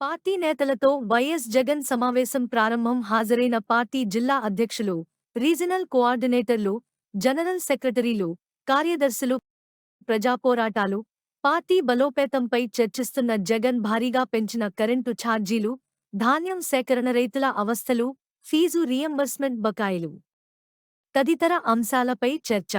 Party నేతలతో YS Jagan సమావేశం ప్రారంభం హాజరైన పార్టీ జిల్లా అధ్యక్షులు రీజనల్ కోఆర్డినేటర్లు జనరల్ సెక్రటరీలు కార్యదర్శులు ప్రజాపోరాటాలు పార్టీ బలోపేతంపై చర్చిస్తున్న జగన్ భారీగా పెంచిన కరెంటు ఛార్జీలు ధాన్యం సేకరణ రైతుల అవస్థలు ఫీజు రియంబర్స్మెంట్ బకాయిలు తదితర అంశాలపై చర్చ.